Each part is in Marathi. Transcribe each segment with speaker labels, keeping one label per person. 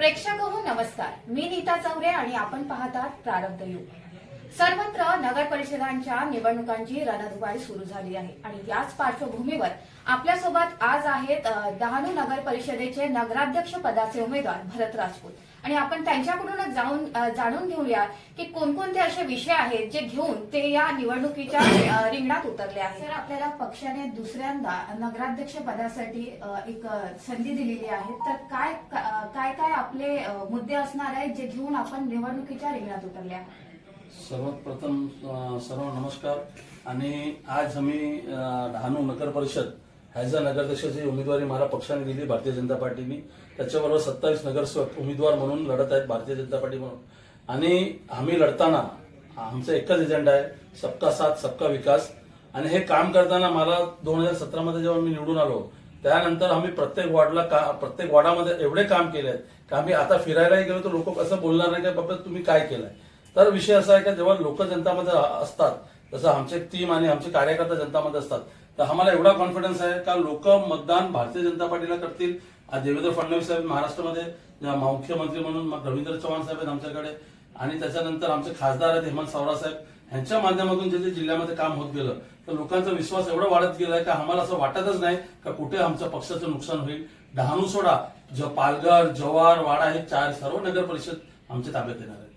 Speaker 1: प्रेक्षक हो नमस्कार. मी नीता चौरे आणि आपण पाहतात प्रारब्ध युग. सर्वत्र नगर परिषदांच्या निवडणुकांची रणधुवाई सुरू झाली आहे आणि याच पार्श्वभूमीवर आपल्यासोबत आज आहेत डहाणू नगर परिषदेचे नगराध्यक्ष पदाचे उमेदवार भरत राजपूत. आणि आपण त्यांच्याकडूनच जाऊन जाणून घेऊया की कोणकोणते असे विषय आहेत जे घेऊन ते या निवडणुकीच्या रिंगणात उतरले आहेत. तर आपल्याला पक्षाने दुसऱ्यांदा नगराध्यक्ष पदासाठी एक संधी दिलेली आहे. तर काय काय काय आपले मुद्दे असणार आहेत जे घेऊन आपण निवडणुकीच्या रिंगणात उतरले आहात?
Speaker 2: सर्वात प्रथम सर्व नमस्कार. आणि आज आम्ही डहाणू नगर परिषद ॲज अ नगराध्यक्षाची उमेदवारी मला पक्षाने दिली भारतीय जनता पार्टीने त्याच्याबरोबर सत्तावीस नगरसेवक उमेदवार म्हणून लढत आहेत भारतीय जनता पार्टी म्हणून. आणि आम्ही लढताना आमचा एकच एजेंडा आहे सबका साथ सबका विकास. आणि हे काम करताना मला दोन हजार सतरामध्ये जेव्हा मी निवडून आलो त्यानंतर आम्ही प्रत्येक वॉर्डला का प्रत्येक वॉर्डामध्ये एवढे काम केले आहेत की आम्ही आता फिरायलाही गेलो तर लोक कसं बोलणार नाही की बाबा तुम्ही काय केलंय? तर विषय असा आहे की जेव्हा लोक जनतामध्ये असतात जसं आमचे टीम आणि आमचे कार्यकर्ता जनतामध्ये असतात तर आम्हाला एवढा कॉन्फिडन्स आहे का लोक मतदान भारतीय जनता पार्टीला करतील? आज देवेंद्र फडणवीस साहेब महाराष्ट्रामध्ये मुख्यमंत्री म्हणून मग रवींद्र चव्हाण साहेब आहेत आमच्याकडे आणि त्याच्यानंतर आमचे खासदार आहेत हेमंत सावरा साहेब यांच्या माध्यमातून जे जे जिल्ह्यामध्ये काम होत गेलं तर लोकांचा विश्वास एवढा वाढत गेलाय का आम्हाला असं वाटतच नाही का कुठे आमच्या पक्षाचं नुकसान होईल? डहाणू सोडा ज पालघर जव्हार वाडा हे चार सर्व नगर परिषद आमच्या ताब्यात येणार आहे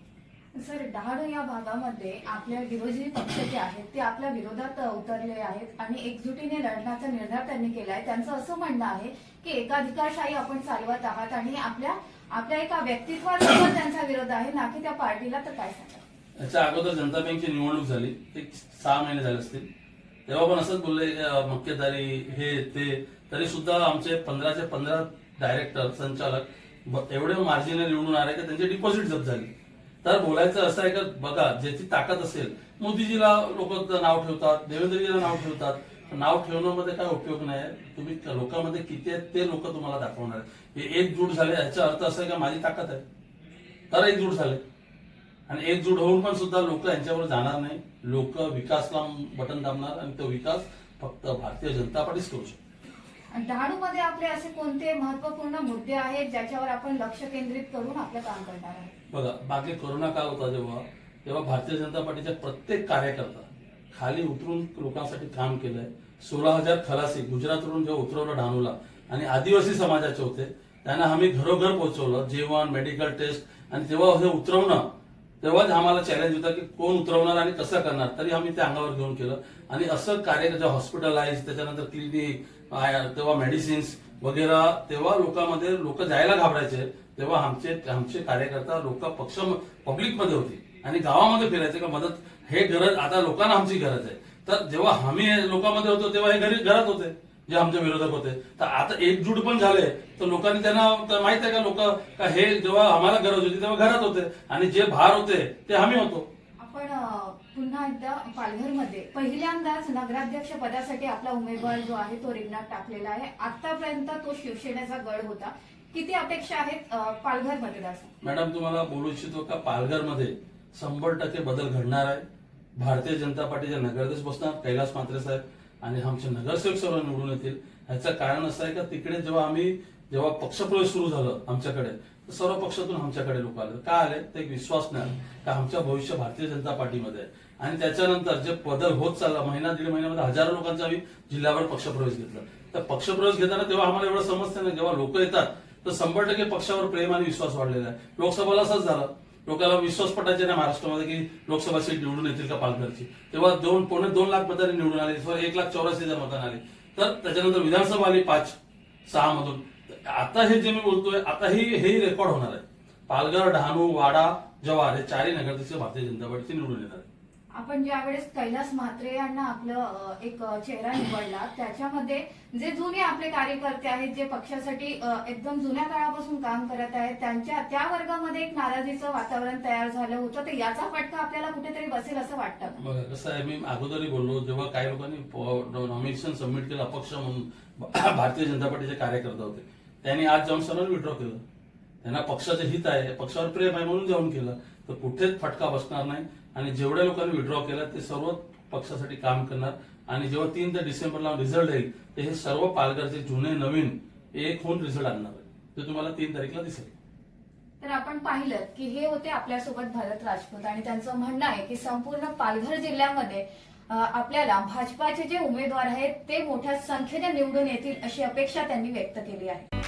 Speaker 1: सर डहाणू या भागामध्ये आपल्या विरोधी पक्ष जे आहेत ते आपल्या विरोधात उतरले आहेत आणि एकजुटीने लढण्याचा निर्धार त्यांनी केलाय. त्यांचं असं म्हणणं आहे की एकाधिकारशाही आपण चालवत आहात आणि आपल्या आपल्या एका व्यक्तित्वासोबत त्यांचा विरोध आहे. ना की त्या पार्टीला तर काय सांगा
Speaker 2: याच्या अगोदर जनता बँकची निवडणूक झाली. एक सहा महिने झाले असतील. तेव्हा पण असंच बोलले मक्तेदारी हे ते. तरी सुद्धा आमचे पंधराचे पंधरा डायरेक्टर संचालक एवढे मार्जिन निवडून आले की त्यांची डिपॉझिट जप्त झाली. तर बोलायचं असं आहे का? बघा ज्याची ताकद असेल मोदीजीला लोक नाव ठेवतात देवेंद्रजीला नाव ठेवतात. नाव ठेवण्यामध्ये काय उपयोग नाही? तुम्ही लोकांमध्ये किती आहेत ते लोक तुम्हाला दाखवणार आहेत. हे एकजूट झाले याचा अर्थ असा आहे का माझी ताकद आहे? तर एकजूट झाले. आणि एकजूट होऊन पण सुद्धा लोक यांच्यावर जाणार नाही. लोक विकासला बटन दाबणार आणि तो विकास फक्त भारतीय जनता पार्टीच करू शकतो
Speaker 1: डहाणूमध्ये आपले असे कोणते महत्त्वपूर्ण मुद्दे आहेत ज्याच्यावर आपण लक्ष केंद्रित करून आपलं काम करणार आहोत?
Speaker 2: बघा मागे कोरोना काळ होता जेव्हा तेव्हा भारतीय जनता पार्टीच्या प्रत्येक कार्यकर्ता खाली उतरून लोकांसाठी काम केलंय. सोळा हजार खलासी गुजरातवरून जेव्हा उतरवलं डहाणूला आणि आदिवासी समाजाचे होते त्यांना आम्ही घरोघर पोहोचवलं जेवण मेडिकल टेस्ट आणि तेव्हा हे उतरवणं. तेव्हाच आम्हाला चॅलेंज होता की कोण उतरवणार आणि कसं करणार. तरी आम्ही ते अंगावर घेऊन केलं. आणि असं कार्य जेव्हा हॉस्पिटलाइज त्याच्यानंतर क्लिनिक तेव्हा मेडिसिन्स वगैरे तेव्हा लोकांमध्ये लोक जायला घाबरायचे. तेव्हा आमचे आमचे कार्यकर्ता लोक पक्ष पब्लिकमध्ये होते. आणि गावामध्ये फिरायचे का मदत हे गरज आता लोकांना आमची गरज आहे. तर जेव्हा आम्ही लोकांमध्ये होतो तेव्हा हे घरी घरात होते. जे आमचे विरोधक होते. तर आता एकजूट पण झाले. तर लोकांनी त्यांना माहीत आहे का लोक का हे जेव्हा आम्हाला गरज होती तेव्हा घरात होते. आणि जे भार होते ते आम्ही होतो.
Speaker 1: आपण पुन्हा एकदा पालघरमध्ये पहिल्यांदाच नगराध्यक्ष पदासाठी आपला उमेदवार जो आहे तो रिंगणात टाकलेला आहे. आतापर्यंत तो शिवसेनेचा गड होता. किती अपेक्षा आहेत पालघर मतदारसंघ?
Speaker 2: मॅडम तुम्हाला बोलू इच्छितो का? पालघरमध्ये शंभर टक्के बदल घडणार आहे. भारतीय जनता पार्टीचे नगराध्यक्ष बसणार कैलास मात्रे साहेब. आणि आमचे नगरसेवक सर्व निवडून येतील. ह्याचं कारण असं आहे का तिकडे जेव्हा आम्ही जेव्हा पक्षप्रवेश सुरू झालं आमच्याकडे तर सर्व पक्षातून आमच्याकडे लोक आले. का आले? ते एक विश्वास नाही का आमच्या भविष्य भारतीय जनता पार्टीमध्ये आहे. आणि त्याच्यानंतर जे बदल होत चालला महिना दीड महिन्यामध्ये हजारो लोकांचा आम्ही जिल्ह्यावर पक्षप्रवेश घेतला. तर पक्षप्रवेश घेताना तेव्हा आम्हाला एवढं समजतं ना जेव्हा लोक येतात तर शंभर टक्के पक्षावर प्रेम आणि विश्वास वाढलेला आहे. लोकसभेला असंच झालं. लोकांना विश्वास पटायचे नाही महाराष्ट्रामध्ये की लोकसभा सीट निवडून येतील का पालघरची. तेव्हा दोन पुणे दोन लाख मतांनी निवडून आले एक लाख चौऱ्याऐंशी हजार मतदान आले. तर त्याच्यानंतर विधानसभा आली पाच सहा मधून. आता हे जे मी बोलतोय आता ही हे रेकॉर्ड होणार आहे. पालघर डहाणू वाडा जव्हार हे चारही नगरचे भारतीय जनता पार्टीचे निवडून येणार आहे
Speaker 1: आपण ज्या वेळेस कैलास म्हात्रे यांना आपलं एक चेहरा निवडला त्याच्यामध्ये जे जुने आपले कार्यकर्ते आहेत जे पक्षासाठी एकदम जुन्या काळापासून काम करत आहेत त्यांच्या त्या वर्गामध्ये एक नाराजीचं वातावरण तयार झालं होतं तर याचा फटका आपल्याला कुठेतरी बसेल असं वाटतं जसं
Speaker 2: बघा कसं आहे मी अगोदरही बोललो जेव्हा काही लोकांनी नॉमिनेशन सबमिट केलं अपक्ष म्हणून भारतीय जनता पार्टीचे कार्यकर्ते होते त्यांनी आज जाऊन सर्वांनी विड्रॉ केलं. त्यांना पक्षाचं हित आहे पक्षावर प्रेम आहे म्हणून जाऊन केलं तर कुठेच फटका बसणार नाही. आणि जेवढ्या लोकांनी विड्रॉ केला ते सर्व पक्षासाठी काम करणार. आणि जेव्हा तीन ते डिसेंबरला रिझल्ट येईल ते हे सर्व पालघरचे जुने नवीन एक होऊन रिझल्ट आणणार आहे ते तुम्हाला तीन तारीखला दिसेल.
Speaker 1: तर आपण पाहिलं की हे होते आपल्यासोबत भरत राजपूत. आणि त्यांचं म्हणणं आहे की संपूर्ण पालघर जिल्ह्यामध्ये आपल्याला भाजपाचे जे उमेदवार आहेत ते मोठ्या संख्येने निवडून येतील अशी अपेक्षा त्यांनी व्यक्त केली आहे.